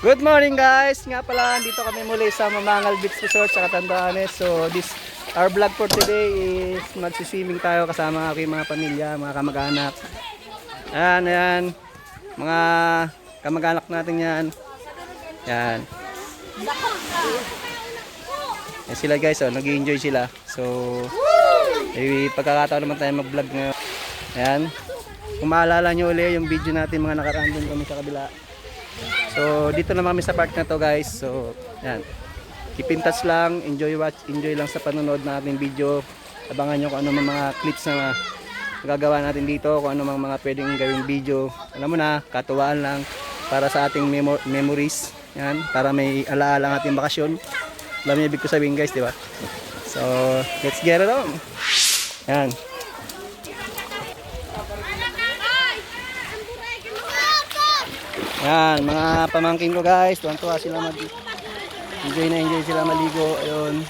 Good morning guys! Nga pala, dito kami muli sa Mamangal Beach Resort sa Catanduanes. So this, our vlog for today is magsiswimming tayo kasama aking mga pamilya, mga kamag-anak. Ayan, ayan. Mga kamag-anak natin yan. Yan. Yan sila guys, oh, nag enjoy sila. So, may pagkakataon naman tayo mag-vlog ngayon. Ayan. Kung maalala nyo ulit yung video natin, mga nakaraan dun kami sa kabila. So, dito naman kami sa park na to guys. So, yan. Keep in touch lang. Enjoy watch. Enjoy lang sa panonood ng ating video. Abangan nyo kung ano mga, mga clips na gagawa natin dito. Kung ano mga, mga pwedeng gawing video. Alam mo na, katuwaan lang. Para sa ating memo- memories. Yan. Para may alaala ang ating bakasyon. Alam niyo ibig ko sabihin guys, di ba? So, let's get it on. Yan. Yan, mga pamangkin ko guys, tuwan-tuwa sila mag enjoy na enjoy sila maligo. Ayun.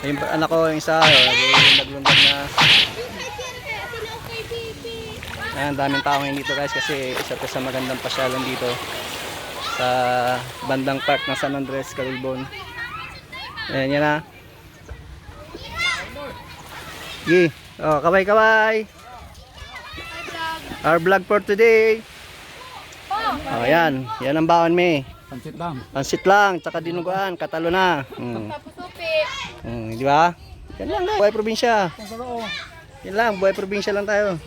Ayun pa, anak ko yung isa, eh, naglundag na. Yan, daming tao ngayon dito guys kasi isa to sa magandang pasyalan dito sa bandang park ng San Andres, Calibon. Ayan, yan na. Gi, oh, kaway kaway. Our vlog for today. Oh, yan. Yan ang baon me. Pansit lang. Pansit lang, tsaka dinuguan, katalo na. Hmm. Hmm, di ba? Yan lang. Buhay probinsya. Yan lang, buhay probinsya lang tayo.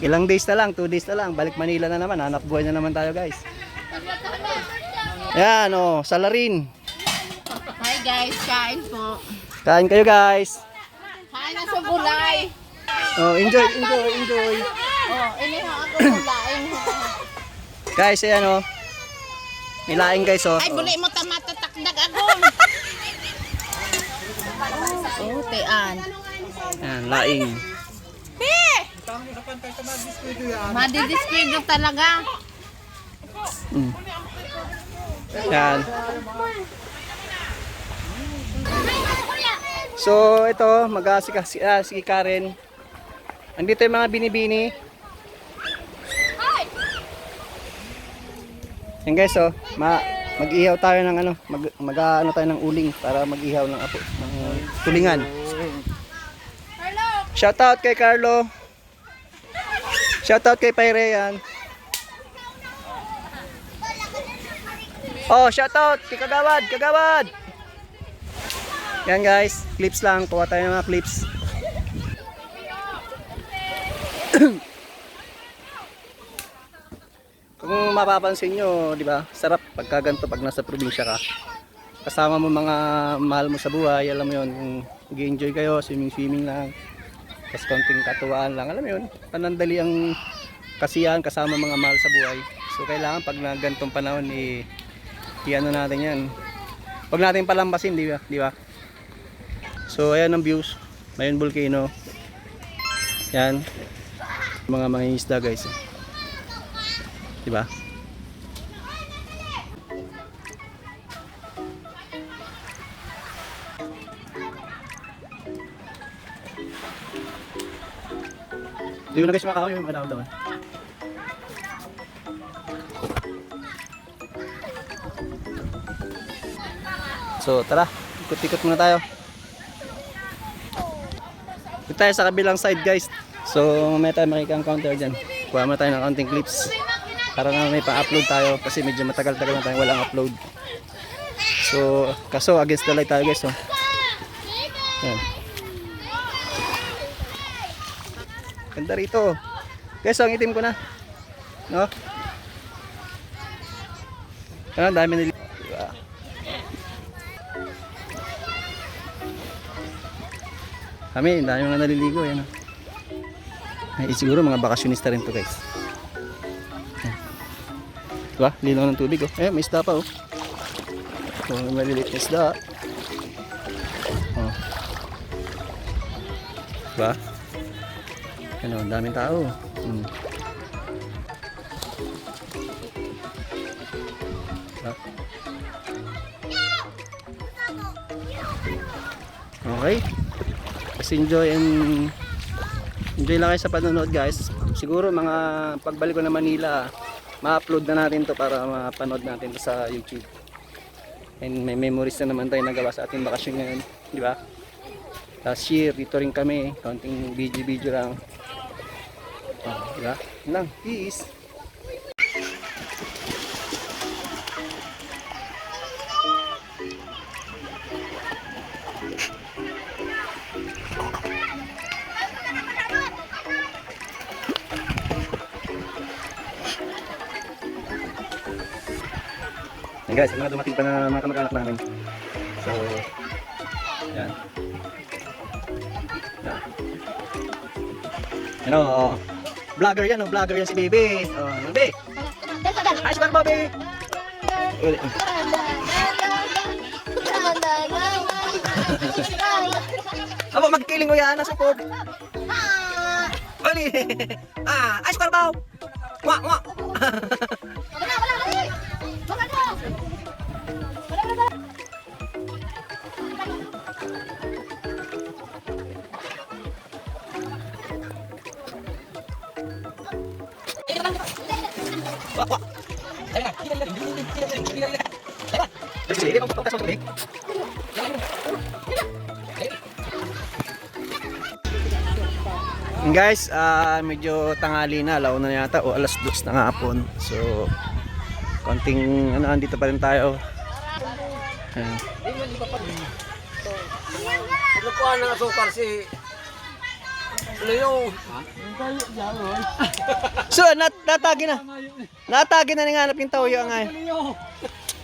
Ilang days na lang, 2 days na lang, balik Manila na naman, hanap buhay na naman tayo guys. Yan oh, salarin. Hi guys, kain po. Kain kayo guys. Kain na sa gulay. Oh, enjoy, enjoy, enjoy. Oh, inihaw ako gulay. Guys, ayan oh. Nilaing guys oh. Ay, buli mo tama tatakdag ako. Oh, tian. Ayan, laing. Pe! Madidiskwento talaga. Mm. Yan. So, ito, mag-asika si, ah, si Karen. Andito yung mga binibini. Yan guys, oh, ma mag-ihaw tayo ng ano, mag, mag ano tayo ng uling para mag-ihaw ng apo, ng tulingan. Shout out kay Carlo. Shout out kay Pyre yan. Oh, shout out kay Kagawad, Kagawad. Yan guys, clips lang, kuha tayo ng mga clips. Kung mapapansin nyo, di ba, sarap pagka ganito pag nasa probinsya ka. Kasama mo mga mahal mo sa buhay, alam mo yun, yung enjoy kayo, swimming-swimming lang. Tapos konting katuwaan lang, alam mo yun, panandali ang kasiyahan kasama mga mahal sa buhay. So kailangan pag na ganitong panahon, eh, i-ano natin yan. Huwag natin palambasin, di ba? Di ba? So ayan ang views. Mayon volcano. Yan. Mga mga isda guys. Di ba? Di mo na guys makakaw yung mga daon-daon. So tara, ikot-ikot muna tayo. Ikot tayo sa kabilang side guys. So mamaya tayo makika-encounter dyan. Kuha muna tayo ng counting clips. Para na may pa-upload tayo kasi medyo matagal-tagal na tayo walang upload. So kaso against the light tayo guys. Oh. Yan. Ganda rito. Guys, oh, ang itim ko na. No? Ano, dami nila. Diba? Kami, dami mga naliligo. Yan, oh. Ay, siguro mga bakasyonista rin to guys. Diba? Linaw ng tubig. Oh. Eh, may isda pa. Oh. Oh, may maliliit na isda. Oh. Diba? Ano, ang daming tao. Hmm. Diba? Okay. Just enjoy and enjoy lang kayo sa panonood guys. siguro mga pagbalik ko na Manila, ma-upload na natin to para mapanood natin to sa YouTube. And may memories na naman tayo nagawa sa ating bakasyon ngayon, di ba? Last year, dito rin kami, konting video-video lang. Oh, di ba? Lang, peace! Guys, mga dumating pa na mga kamag-anak namin. So, yan. Yan. Ano, oh. vlogger yan, oh. vlogger yan si Baby. Oh, Baby. Hi, Square Bobby. Uli. Abo, magkiling ko yan, nasa pog. Uli. Ah, ay, Square Bob. Wah, wah. Wah, tubig. Guys, ah medyo tanghali na, alaw na yata o alas dos na nga hapon. So, konting ano, andito pa rin tayo. Ayan. Nakuha ng asukar si Leo. So, nat natagi na. Natagi na nga hanap yung tawyo ang ay.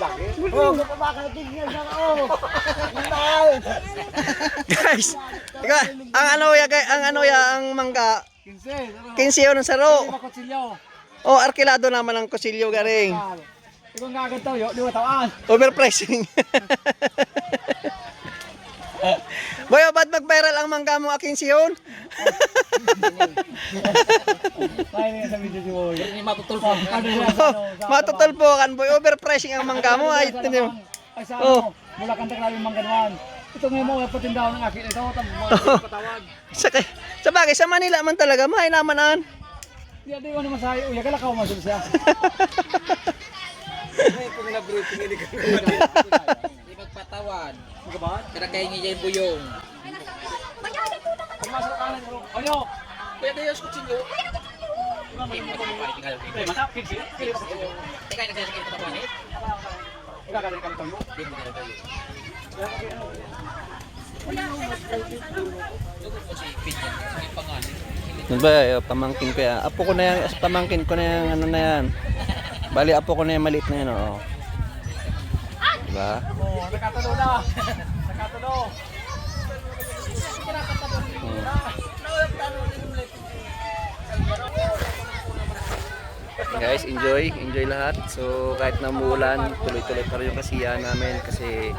yan. Oh, kapakalatig niya sa oh. guys, ikaw, ang ano ya, guys, ang ano ya, ang mangga. 15. 15 yun ng saro. Makotsilyo. O, arkilado naman ang kusilyo garing. Ikaw nga agad tayo, di ba tawaan? Overpricing. Boy, ba't mag-viral ang mangga mo aking siyon? Kaya nga sa video si Boy. Hindi matutulpo. Boy. Overpricing ang mangga mo. Ay, ito niyo. Ay sa Oh. ano, mula kang taklaw yung mangganuan. Ito nga mo, patindaw ng akin ito. Tama mga patawag. Sa, bagay, sa Manila man talaga, mahay naman an. Di di mo naman sa uya kala ka umasul siya. Di magpatawan. Magabad? Kada kayo niya yung buyong. Pumasok ka lang. Ano? Pwede yung kutsilyo. Eh, mata, kinsi. Kili pa sa Teka, nagsasakit ito pa panit. Ikakagaling kami tayo. Di mo na tayo. Sige pangalan. Ano ba, eh, pamangkin ko yan. Apo ko na yan, pamangkin ko na yan, ano na yan. Bali, apo ko na yan, maliit na yan, oo. Diba? Oh, nakatalo na. Nakatalo. Guys, enjoy, enjoy lahat. So kahit na umuulan, tuloy-tuloy pa rin yung kasiyahan namin kasi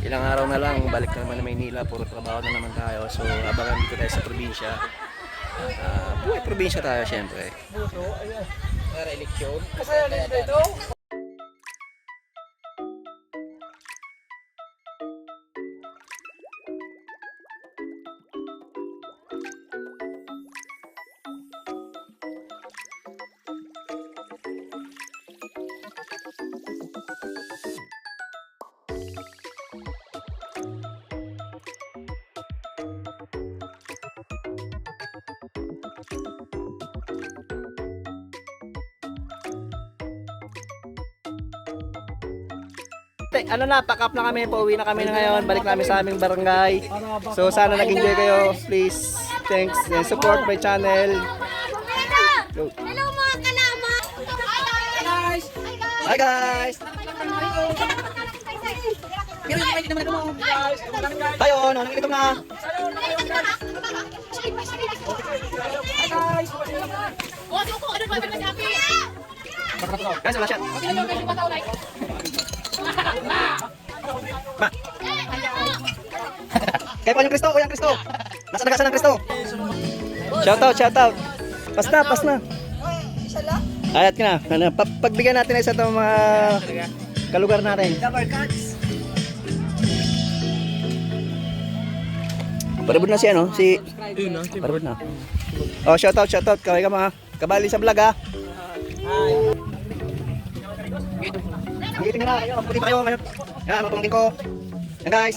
ilang araw na lang, balik na naman na Maynila, puro trabaho na naman tayo. So habang dito tayo sa probinsya, ah buhay probinsya tayo syempre. Para eleksyon. Kasi ano dito? Ano na, pack up na kami, pauwi na kami na ngayon, balik namin sa aming barangay. So sana nag-enjoy kayo, please. Thanks and support my channel. Go. Hello mga kalama! Guys! Hi guys! Pero hindi naman ako mo. Tayo, no, nangitom na. Oh, ko, ano ba ba Guys, wala siya. Ma. Kaya po yung Kristo, Kuya Kristo. Nasa nagasa ng Kristo. Shout out, shout out. Pas na, pas na. Ayat ka na. Ano, pa- pagbigyan natin ng isa itong mga kalugar natin. Parabod na si ano, si... Parabod na. Oh, shout out, shout out. Kaway ka mga kabali sa vlog ha. Giting na, kayo, puti pa kayo. kayo. Yan, mga pamangkin ko. Yan guys.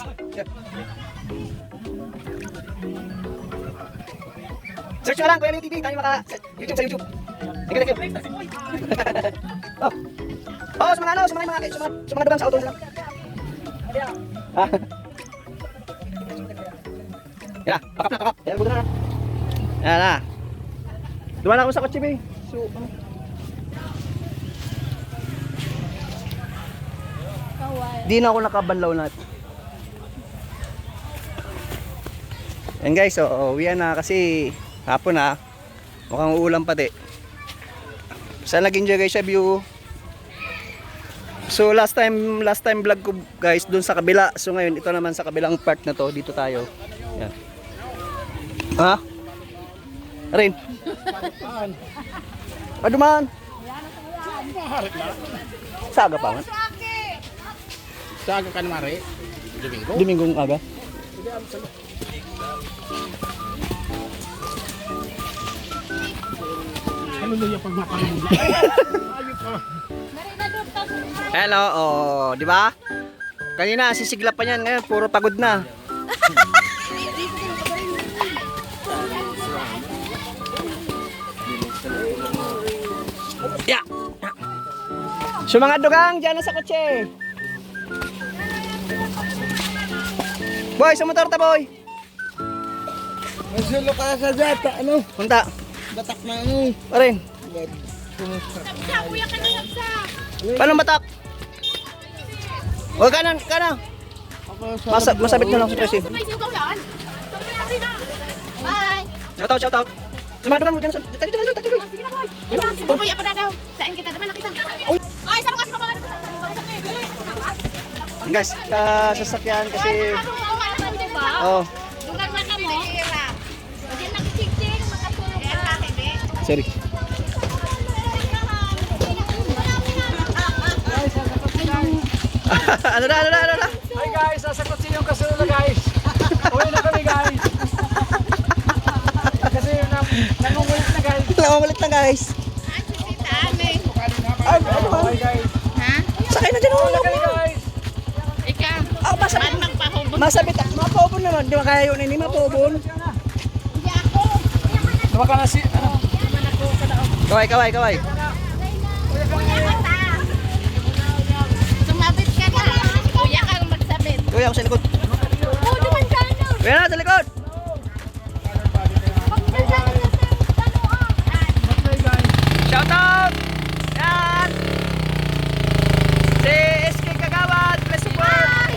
Search nyo lang, Kuya Ling TV. Tayo maka... YouTube sa YouTube. Thank you, thank you. oh. Oh, sa mga ano, sa mga mga sa mga, sa mga dugang sa auto nila. Ah. Yan, pakap na, pakap. Yan, buta na. Yan na. Dumaan ako sa kotse, be. So, ano? Di na ako nakabanlaw na. Yan guys, so uwi na kasi hapon na. Mukhang uulan pati. Sana nag-enjoy guys sa view. So last time last time vlog ko guys doon sa kabila. So ngayon ito naman sa kabilang part na to. Dito tayo. Yan. Ha? Rin. Aduman. Saga pa man. Saga ka naman rin. Domingo. Domingong aga. Ano na yung pagmapalula? Hello, oh, di ba? Kanina sisigla pa niyan, ngayon puro pagod na. yeah. So mga dugang, dyan na sa kotse. Boy, sa motor ta boy. Masulo ka sa data, ano? Punta. Batak na ano? Parin. Kuya ka na sa. Paano batak? Huwag kanan, kanan. Masa, masabit na lang sa presi. Bye. Shout out, shout out. Sumadugan mo dyan. Dito, dito, dito, dito. Sige na, daw? Saan kita naman nakita? Ay, sa lukas pa ba? Guys, uh, sasakyan kasi... Oh, Lugar na kamo. Hindi nakikiksik, makatulog ka. sorry. ano na, ano na, ano na? Hi guys, nasa kotse yung kasunod guys. Uwi na kami guys. Kasi nam nangungulit na guys. Nakamalit na guys. Ay, ano ba? Hi guys. Sakay na dyan, oh. Na guys. Ikaw, Oh, masabit. man magpahubog. Masabit. Mapobon naman. Di ba kaya yun ini? Mapobon. Hindi ako. Diba ka na si... Ano? Kaway, kaway, kaway. Kuya ka ta. Sumabit ka na. Kuya ka magsabit. Kuya, ako sa likod. Oo, naman ka na. Kuya na, sa likod. Shout out! Yan! Si SK Kagawad, please support!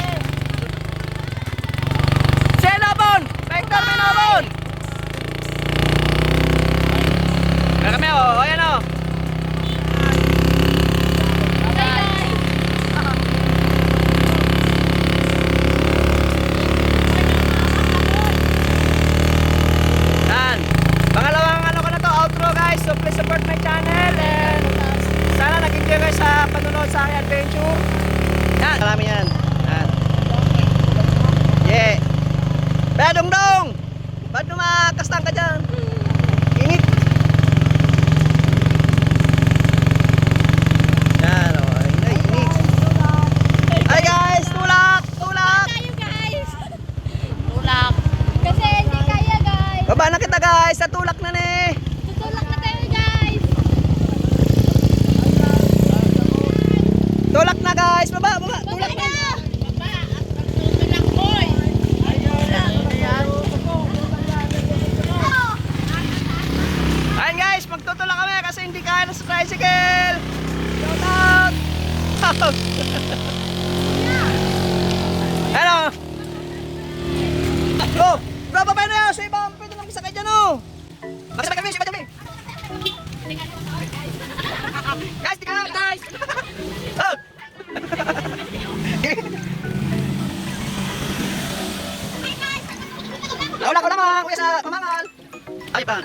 Si Lobon! Vector Minobon! Kaya kami oh, ayan oh. Yan. Pangalawang ano ko na to, outro guys. So please support my channel and sana nag-enjoy kayo sa panonood sa aking adventure. Yan, marami yan. Yan. Yeah. Badong dong! Ba't lumakastang ka dyan? Init. Yan, oh. Ay, init. Hi guys! Tulak! Tulak! Tayo guys. Tulak. Kasi hindi kaya guys. Baba na kita guys! Sa tulak na ni! Tutulak na tayo guys. Tulak na guys! Baba! Baba! Tulak na! Ayan guys, magtutulak kami kasi hindi kaya na sa tricycle. Shout out! Out! Ano? Oh, bro, pa na Guys, tika na. Oh! Wala ko naman, kuya sa pamangal. Ay pa.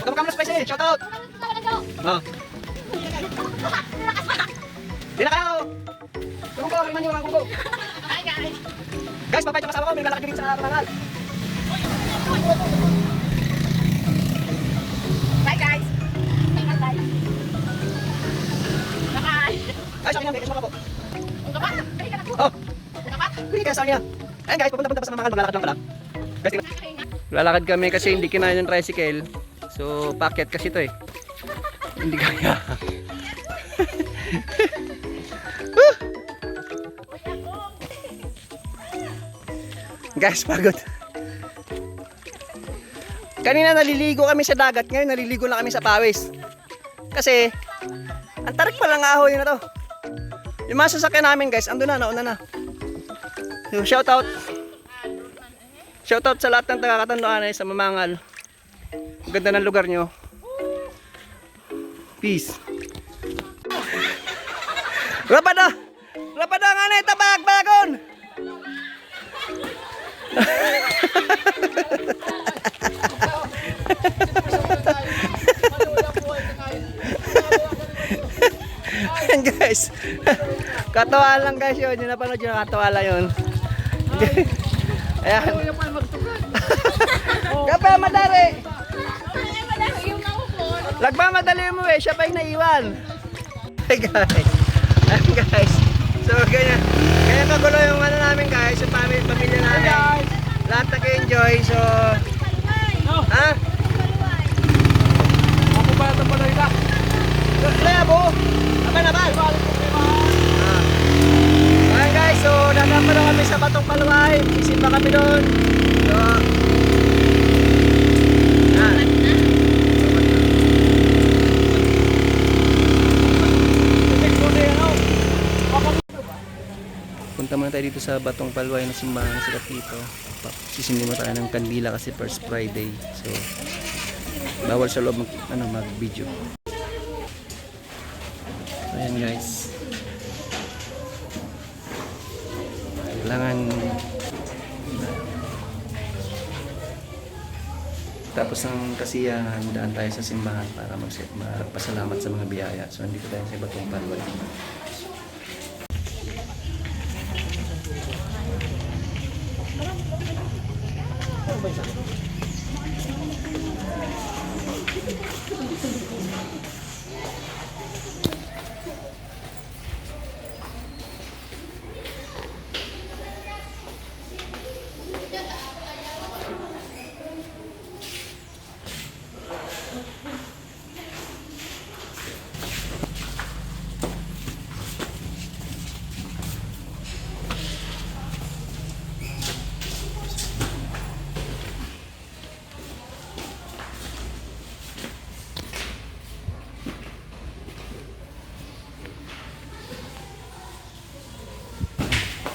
Huwag muna spicy, shout out. Oh. Di na kayo. Kumpo, liman nyo mga. Hi guys. Guys, papay kasama ko, may malaki din sa pamangal. Bye. Guys, akin yan, may kasama po. Ka. Oh, hindi kaya sa akin yan. Ayun guys, pupunta-punta pa sa maglalakad lang pala. Guys. Lalakad kami kasi hindi kinain ng tricycle. So, packet kasi ito eh. Hindi kaya. Guys, pagod. Kanina naliligo kami sa dagat, ngayon naliligo lang kami sa pawis. Kasi, ang tarik pa lang ahoy na to. Yung mga sasakyan namin guys, ando na, nauna na. So, shout out. Shout out sa lahat ng taga-Katanduan sa Mamangal. Ganda ng lugar nyo. Peace. Rapada! Rapada nga na itabag bagon! Ayan guys. Katawa lang guys yun. Yung napanood yun, katawa lang yun. Ayan. Kape madari. Yung nangupon. Nagmamadali mo eh, siya pa yung naiwan. Hey guys. Ayan guys. So ganyan. Ganyan kagulo yung ano namin guys, yung pamilya, pamilya namin. Lahat nag-enjoy. So, ha? Ako ba ito pala ila? Kaya po. Apa na ba? Ah. Ayan guys, so dadaan pa na kami sa Batong Paluay. Sisimba kami doon. So, ah. Punta muna tayo dito sa Batong Paluay na simbahan sila dito. Sisimba tayo ng kandila kasi first Friday. So, bawal sa loob mag, ano, mag-video. Ayan guys. Kailangan tapos ng kasiyahan, daan tayo sa simbahan para mag magpasalamat sa mga biyaya. So, andito tayo sa Batong Palway.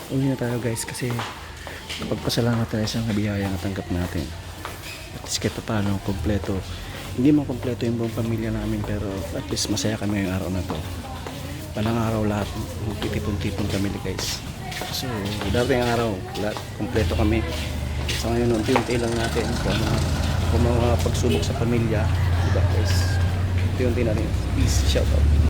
Uwi na tayo guys kasi kapag pasalamat tayo sa biyaya na tanggap natin. At least kahit paano, kompleto. Hindi man kompleto yung buong pamilya namin pero at least masaya kami yung araw na to. Walang araw lahat, magtitipon-tipon kami guys. So, dating araw, lahat, kompleto kami. Sa ngayon, unti-unti lang natin kung mga, kung mga pagsubok sa pamilya. Diba guys? Unti-unti na rin. Peace, shout out.